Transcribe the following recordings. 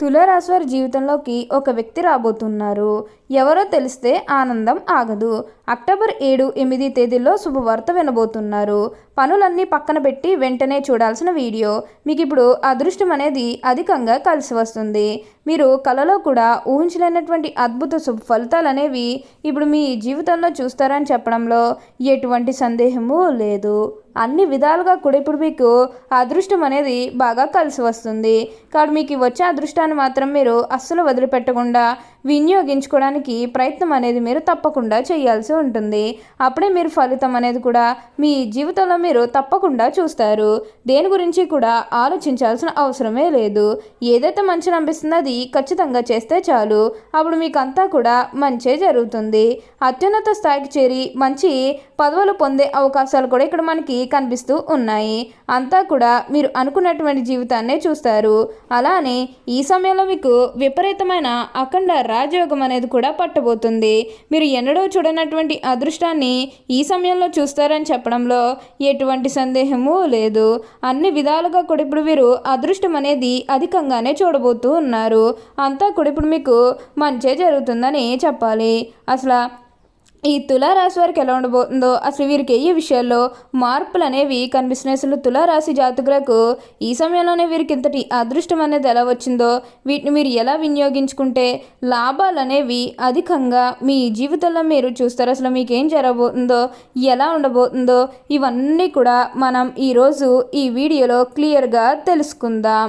తులారాశివారి జీవితంలోకి ఒక వ్యక్తి రాబోతున్నారు. ఎవరో తెలిస్తే ఆనందం ఆగదు. అక్టోబర్ ఏడు ఎనిమిది తేదీల్లో శుభవార్త వినబోతున్నారు. పనులన్నీ పక్కన పెట్టి వెంటనే చూడాల్సిన వీడియో. మీకు ఇప్పుడు అదృష్టం అనేది అధికంగా కలిసి వస్తుంది. మీరు కలలో కూడా ఊహించలేనటువంటి అద్భుత శుభ ఫలితాలు అనేవి ఇప్పుడు మీ జీవితంలో చూస్తారని చెప్పడంలో ఎటువంటి సందేహము లేదు. అన్ని విధాలుగా కూడా ఇప్పుడు మీకు అదృష్టం అనేది బాగా కలిసి వస్తుంది. కాబట్టి మీకు వచ్చే అదృష్టాన్ని మాత్రం మీరు అస్సలు వదిలిపెట్టకుండా వినియోగించుకోవడానికి ప్రయత్నం అనేది మీరు తప్పకుండా చేయాల్సి ఉంటుంది. అప్పుడే మీరు ఫలితం అనేది కూడా మీ జీవితంలో మీరు తప్పకుండా చూస్తారు. దేని గురించి కూడా ఆలోచించాల్సిన అవసరమే లేదు. ఏదైతే మంచి అనిపిస్తుందో అది ఖచ్చితంగా చేస్తే చాలు. అప్పుడు మీకు అంతా కూడా మంచే జరుగుతుంది. అత్యున్నత స్థాయికి చేరి మంచి పదవులు పొందే అవకాశాలు కూడా ఇక్కడ మనకి కనిపిస్తూ ఉన్నాయి. అంతా కూడా మీరు అనుకున్నటువంటి జీవితాన్నే చూస్తారు. అలానే ఈ సమయంలో మీకు విపరీతమైన అఖండ రాజయోగం అనేది కూడా పట్టబోతుంది. మీరు ఎన్నడూ చూడనటువంటి అదృష్టాన్ని ఈ సమయంలో చూస్తారని చెప్పడంలో ఎటువంటి సందేహము లేదు. అన్ని విధాలుగా కూడా ఇప్పుడు వీరు అదృష్టం అనేది అధికంగానే చూడబోతూ ఉన్నారు. అంతా కూడా ఇప్పుడు మీకు మంచే జరుగుతుందని చెప్పాలి. అసలు ఈ తులారాశి వారికి ఎలా ఉండబోతుందో అసలు వీరికి ఏ విషయాల్లో మార్పులు అనేవి కనిపిస్తున్నాయి? అసలు తులారాశి జాతకులకు ఈ సమయంలోనే వీరికి ఇంతటి అదృష్టం అనేది ఎలా వచ్చిందో వీటిని మీరు ఎలా వినియోగించుకుంటే లాభాలు అనేవి అధికంగా మీ జీవితంలో మీరు చూస్తారు. అసలు మీకు ఏం జరగబోతుందో ఎలా ఉండబోతుందో ఇవన్నీ కూడా మనం ఈరోజు ఈ వీడియోలో క్లియర్గా తెలుసుకుందాం.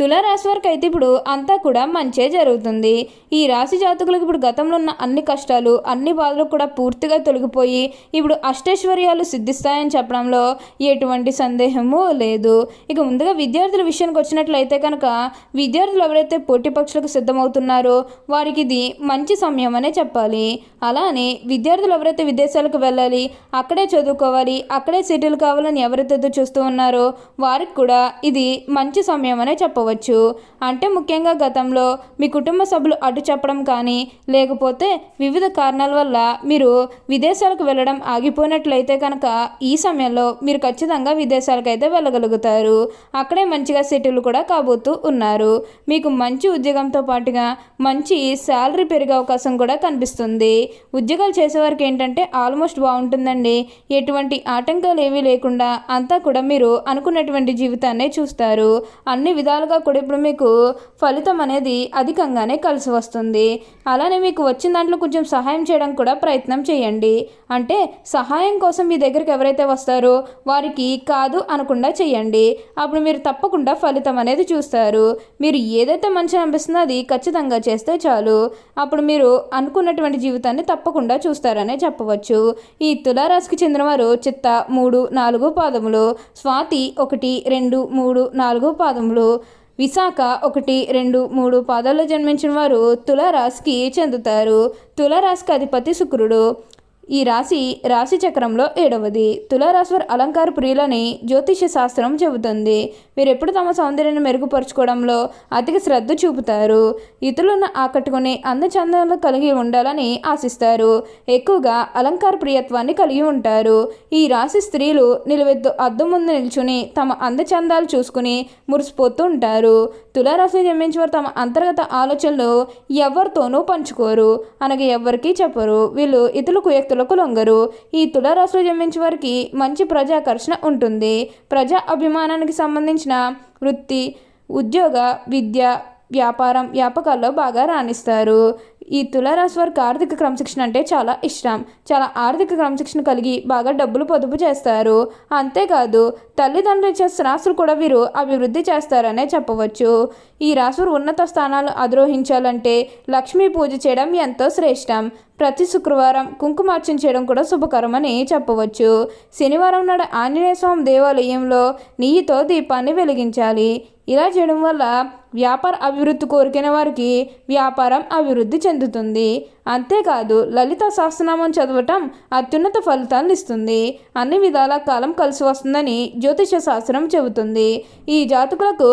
తులారాశి వారికి అయితే ఇప్పుడు అంతా కూడా మంచే జరుగుతుంది. ఈ రాశి జాతకులకు ఇప్పుడు గతంలో ఉన్న అన్ని కష్టాలు అన్ని బాధలు కూడా పూర్తిగా తొలగిపోయి ఇప్పుడు అష్టైశ్వర్యాలు సిద్ధిస్తాయని చెప్పడంలో ఎటువంటి సందేహము లేదు. ఇక ముందుగా విద్యార్థుల విషయానికి వచ్చినట్లయితే కనుక విద్యార్థులు ఎవరైతే పోటీ పక్షులకు సిద్ధమవుతున్నారో వారికి ఇది మంచి సమయం అనే చెప్పాలి. అలానే విద్యార్థులు ఎవరైతే విదేశాలకు వెళ్ళాలి అక్కడే చదువుకోవాలి అక్కడే సెటిల్ కావాలని ఎవరైతే చూస్తూ ఉన్నారో వారికి కూడా ఇది మంచి సమయం అనే చెప్పవచ్చు. కావచ్చు అంటే ముఖ్యంగా గతంలో మీ కుటుంబ సభ్యులు అడ్డు చెప్పడం కానీ లేకపోతే వివిధ కారణాల వల్ల మీరు విదేశాలకు వెళ్ళడం ఆగిపోయినట్లయితే కనుక ఈ సమయంలో మీరు ఖచ్చితంగా విదేశాలకైతే వెళ్ళగలుగుతారు. అక్కడే మంచిగా సెటిల్ కూడా కాబోతూ ఉన్నారు. మీకు మంచి ఉద్యోగంతో పాటుగా మంచి శాలరీ పెరిగే అవకాశం కూడా కనిపిస్తుంది. ఉద్యోగాలు చేసేవారికి ఏంటంటే ఆల్మోస్ట్ బాగుంటుందండి. ఎటువంటి ఆటంకాలు ఏమీ లేకుండా అంతా కూడా మీరు అనుకున్నటువంటి జీవితాన్నే చూస్తారు. అన్ని విధాలుగా కూడా ఇప్పుడు మీకు ఫలితం అనేది అధికంగానే కలిసి వస్తుంది. అలానే మీకు వచ్చిన దాంట్లో కొంచెం సహాయం చేయడం కూడా ప్రయత్నం చేయండి. అంటే సహాయం కోసం మీ దగ్గరికి ఎవరైతే వస్తారో వారికి కాదు అనకుండా చేయండి. అప్పుడు మీరు తప్పకుండా ఫలితం అనేది చూస్తారు. మీరు ఏదైతే మంచి అనిపిస్తుందో అది ఖచ్చితంగా చేస్తే చాలు. అప్పుడు మీరు అనుకున్నటువంటి జీవితాన్ని తప్పకుండా చూస్తారనే చెప్పవచ్చు. ఈ తులారాశికి చెందినవారు చిత్త మూడు నాలుగు పాదములు స్వాతి ఒకటి రెండు మూడు నాలుగు పాదములు విశాఖ ఒకటి రెండు మూడు పాదాల్లో జన్మించిన వారు తులారాశికి చెందుతారు. తులారాశికి అధిపతి శుక్రుడు. ఈ రాశి రాశి చక్రంలో ఏడవది. తులారాశివారి అలంకార ప్రియులని జ్యోతిష శాస్త్రం చెబుతుంది. మీరు ఎప్పుడు తమ సౌందర్యాన్ని మెరుగుపరుచుకోవడంలో అధిక శ్రద్ధ చూపుతారు. ఇతరులను ఆకట్టుకుని అందచందాలు కలిగి ఉండాలని ఆశిస్తారు. ఎక్కువగా అలంకార ప్రియత్వాన్ని కలిగి ఉంటారు. ఈ రాశి స్త్రీలు నిలవెత్తు అద్దం ముందు నిల్చుని తమ అందచందాలు చూసుకుని మురిసిపోతూ ఉంటారు. తులారాశి జన్మించేవారు తమ అంతర్గత ఆలోచనలు ఎవరితోనూ పంచుకోరు. అనగా ఎవరికీ చెప్పరు. వీళ్ళు ఇతరులకు వ్యక్తులకు లొంగరు ఈ తులారాశిలో జన్మించే వారికి మంచి ప్రజాకర్షణ ఉంటుంది. ప్రజా అభిమానానికి సంబంధించిన వృత్తి ఉద్యోగ విద్య వ్యాపారం వ్యాపకాల్లో బాగా రాణిస్తారు. ఈ తులారాశి వారికి ఆర్థిక క్రమశిక్షణ అంటే చాలా ఇష్టం. చాలా ఆర్థిక క్రమశిక్షణ కలిగి బాగా డబ్బులు పొదుపు చేస్తారు. అంతేకాదు తల్లిదండ్రులు చేసే రాశులు కూడా వీరు అభివృద్ధి చేస్తారనే చెప్పవచ్చు. ఈ రాశులు ఉన్నత స్థానాలు అధిరోహించాలంటే లక్ష్మీ పూజ చేయడం ఎంతో శ్రేష్టం. ప్రతి శుక్రవారం కుంకుమార్చన చేయడం కూడా శుభకరమని చెప్పవచ్చు. శనివారం నాడు ఆంజనేయ స్వామి దేవాలయంలో నెయ్యితో దీపాన్ని వెలిగించాలి. ఇలా చేయడం వల్ల వ్యాపార అభివృద్ధి కోరికైన వారికి వ్యాపారం అభివృద్ధి చెందుతుంది. అంతేకాదు లలిత సహస్రనామం చదవటం అత్యున్నత ఫలితాలను ఇస్తుంది. అన్ని విధాల కాలం కలిసి వస్తుందని జ్యోతిష శాస్త్రం చెబుతుంది. ఈ జాతకులకు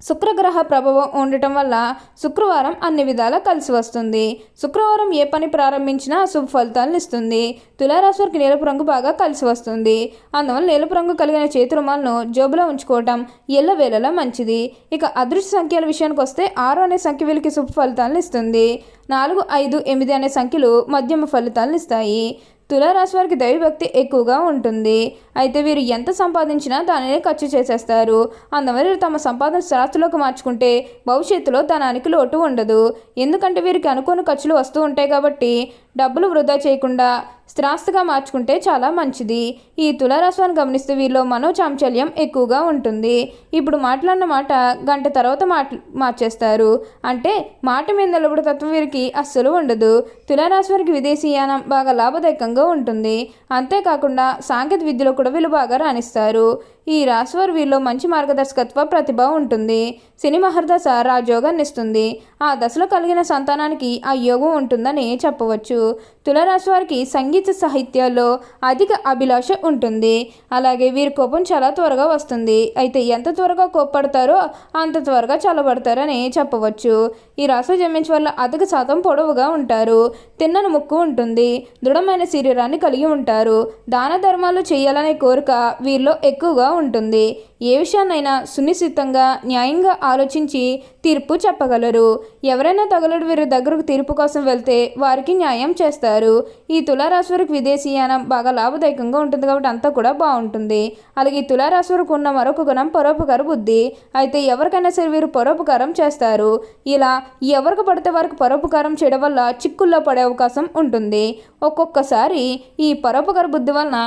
శుక్రగ్రహ ప్రభావం ఉండటం వల్ల శుక్రవారం అన్ని విధాలా కలిసి వస్తుంది. శుక్రవారం ఏ పని ప్రారంభించినా శుభ ఫలితాలను ఇస్తుంది. తులారాశివారికి నీలపు రంగు బాగా కలిసి వస్తుంది. అందువల్ల నీలపు రంగు కలిగిన చేతి రుమాలను జోబులో ఉంచుకోవటం ఎల్లవేళలా మంచిది. ఇక అదృష్ట సంఖ్యల విషయానికి వస్తే ఆరు అనే సంఖ్య వీళ్ళకి శుభ ఫలితాలను ఇస్తుంది. నాలుగు ఐదు ఎనిమిది అనే సంఖ్యలు మధ్యమ ఫలితాలను ఇస్తాయి. తులారాశి వారికి దైవభక్తి ఎక్కువగా ఉంటుంది. అయితే వీరు ఎంత సంపాదించినా దానిని ఖర్చు చేసేస్తారు. అందువల్ల తమ సంపాదన స్థిరాస్తులోకి మార్చుకుంటే భవిష్యత్తులో ధనానికి లోటు ఉండదు. ఎందుకంటే వీరికి అనుకోని ఖర్చులు వస్తూ ఉంటాయి కాబట్టి డబ్బులు వృధా చేయకుండా స్థిరాస్తిగా మార్చుకుంటే చాలా మంచిది. ఈ తులారాశిని గమనిస్తే వీరిలో మనోచాంచల్యం ఎక్కువగా ఉంటుంది. ఇప్పుడు మాట్లాడిన మాట గంట తర్వాత మాట మార్చేస్తారు. అంటే మాట మీద నిలబడి తత్వం వీరికి అస్సలు ఉండదు. తులారాశి వారికి విదేశీయానం బాగా లాభదాయకంగా ఉంటుంది. అంతేకాకుండా సాంకేతిక విద్యలో కూడా వీళ్ళు బాగా రాణిస్తారు. ఈ రాశివారు వీరిలో మంచి మార్గదర్శకత్వ ప్రతిభ ఉంటుంది. శని మహర్దశ రాజయోగాన్ని ఇస్తుంది. ఆ దశలో కలిగిన సంతానానికి ఆ యోగం ఉంటుందని చెప్పవచ్చు. తులరాశి వారికి సంగీత సాహిత్యాల్లో అధిక అభిలాష ఉంటుంది. అలాగే వీరి కోపం చాలా త్వరగా వస్తుంది. అయితే ఎంత త్వరగా కోప్పడతారో అంత త్వరగా చల్లబడతారని చెప్పవచ్చు. ఈ రాశి జన్మించే వల్ల అధిక శాతం పొడవుగా ఉంటారు. తిన్నని ముక్కు ఉంటుంది. దృఢమైన శరీరాన్ని కలిగి ఉంటారు. దాన ధర్మాలు చేయాలనే కోరిక వీరిలో ఎక్కువగా ఉంటుంది. ఏ విషయాన్నైనా సునిశ్చితంగా న్యాయంగా ఆలోచించి తీర్పు చెప్పగలరు. ఎవరైనా తగలడు వీరి దగ్గరకు తీర్పు కోసం వెళ్తే వారికి న్యాయం చేస్తారు. ఈ తులారాశి వారికి విదేశీయానం బాగా లాభదాయకంగా ఉంటుంది కాబట్టి అంతా కూడా బాగుంటుంది. అలాగే ఈ తులారాశి ఉన్న మరొక గుణం పరోపకార బుద్ధి. అయితే ఎవరికైనా సరే వీరు పరోపకారం చేస్తారు. ఇలా ఎవరికి పడితే వారికి పరోపకారం చేయడం వల్ల చిక్కుల్లో పడే అవకాశం ఉంటుంది. ఒక్కొక్కసారి ఈ పరోపకార బుద్ధి వలన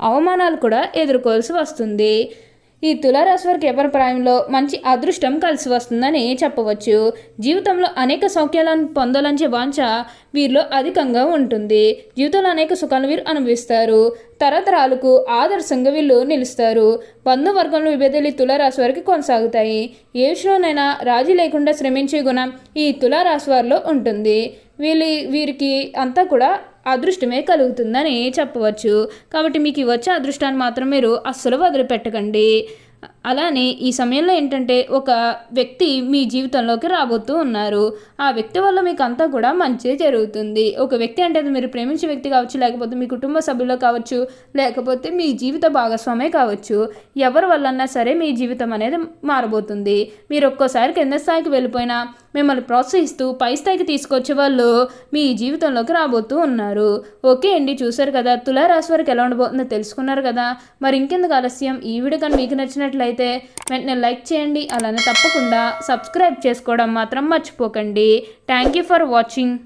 అవమానాలు కూడా ఎదుర్కోవాల్సి వస్తుంది. ఈ తులారాశి వారికి ఎవరి ప్రాయంలో మంచి అదృష్టం కలిసి వస్తుందని చెప్పవచ్చు. జీవితంలో అనేక సౌఖ్యాలను పొందాలనే వాంఛ వీరిలో అధికంగా ఉంటుంది. జీవితంలో అనేక సుఖాలను వీరు అనుభవిస్తారు. తరతరాలకు ఆదర్శంగా వీళ్ళు నిలుస్తారు. బంధువర్గంలో విభేదాలు తులారాశి వారికి కొనసాగుతాయి. ఏ విషయంలోనైనా రాజీ లేకుండా శ్రమించే గుణం ఈ తులారాశి వారిలో ఉంటుంది. వీళ్ళి వీరికి అంతా కూడా అదృష్టమే కలుగుతుందని చెప్పవచ్చు. కాబట్టి మీకు వచ్చే అదృష్టాన్ని మాత్రం మీరు అస్సలు వదిలిపెట్టకండి. అలానే ఈ సమయంలో ఏంటంటే ఒక వ్యక్తి మీ జీవితంలోకి రాబోతూ ఉన్నారు. ఆ వ్యక్తి వల్ల మీకు అంతా కూడా మంచి జరుగుతుంది. ఒక వ్యక్తి అంటే అది మీరు ప్రేమించే వ్యక్తి కావచ్చు లేకపోతే మీ కుటుంబ సభ్యులు కావచ్చు లేకపోతే మీ జీవిత భాగస్వామే కావచ్చు. ఎవరి వల్లన్నా సరే మీ జీవితం అనేది మారబోతుంది. మీరు ఒక్కోసారి కింద స్థాయికి వెళ్ళిపోయినా మిమ్మల్ని ప్రోత్సహిస్తూ పై స్థాయికి తీసుకొచ్చే వాళ్ళు మీ జీవితంలోకి రాబోతూ ఉన్నారు. ఓకే అండి చూసారు కదా తులారాశి వారికి ఎలా ఉండబోతుందో తెలుసుకున్నారు కదా. మరి ఇంకెందుకు ఆలస్యం? ఈ వీడియో కానీ మీకు నచ్చినట్లయితే వెంటనే లైక్ చేయండి అలానే తప్పకుండా సబ్స్క్రైబ్ చేసుకోవడం మాత్రం మర్చిపోకండి. Thank you for watching.